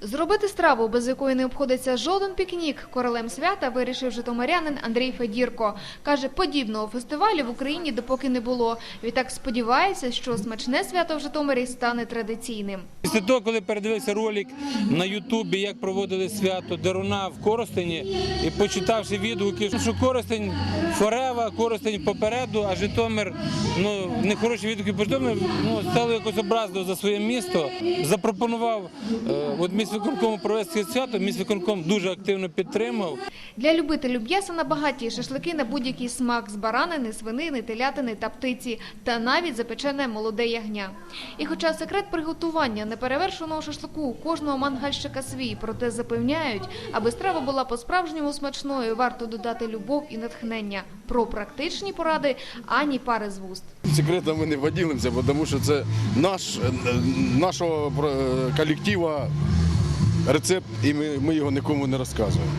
Зробити страву, без якої не обходиться жоден пікнік, королем свята вирішив житомирянин Андрій Федірко. Каже, подібного фестивалю в Україні допоки не було. Відтак сподівається, що смачне свято в Житомирі стане традиційним. Після того, коли передивився ролик на Ютубі, як проводили свято Деруна в Коростені, і почитавши відгуки, що Коростень форева, Коростень попереду, а Житомир ну нехороші відгуки по Житомиру, ну стало якось образливо за своє місто. Запропонував е, от міськвиконкому провести свято. Міськвиконком дуже активно підтримав. Для любителів м'яса на багаті шашлики на будь-який смак з баранини, свинини, телятини та птиці, та навіть запечене молоде ягня. І хоча секрет приготування неперевершеного шашлику у кожного мангальщика свій, проте запевняють, аби страва була по-справжньому смачною, варто додати любов і натхнення. Про практичні поради ані пари з вуст. Секретами не поділимося, бо тому що це наш, е, нашого е, колективу рецепт, і ми, ми його нікому не розказуємо.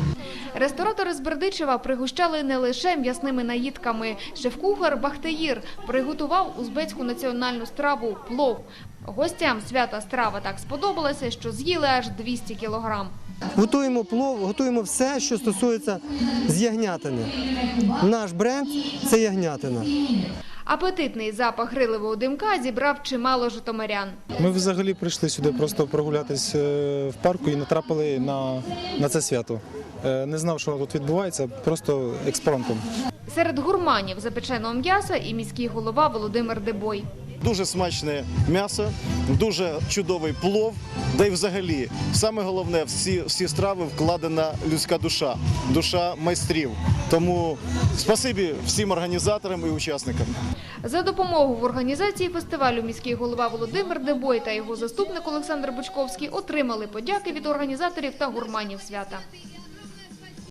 Ресторатори з Бердичева пригощали не лише м'ясними наїдками. Шеф-кухар Бахтеїр приготував узбецьку національну страву плов. Гостям свята страва так сподобалася, що з'їли аж 200 кілограм. Готуємо плов, готуємо все, що стосується з ягнятини. Наш бренд це ягнятина. Апетитний запах гриливого димка зібрав чимало житомирян. Ми взагалі прийшли сюди просто прогулятись е, в парку і натрапили на, на це свято. Е, Не знав, що тут відбувається, просто експромтом. Серед гурманів запеченого м'яса і міський голова Володимир Дебой. Дуже смачне м'ясо, дуже чудовий плов. Да й взагалі, саме головне, всі, всі страви вкладена людська душа, душа майстрів. Тому спасибі всім організаторам і учасникам. За допомогу в організації фестивалю міський голова Володимир Дебой та його заступник Олександр Бучковський отримали подяки від організаторів та гурманів свята.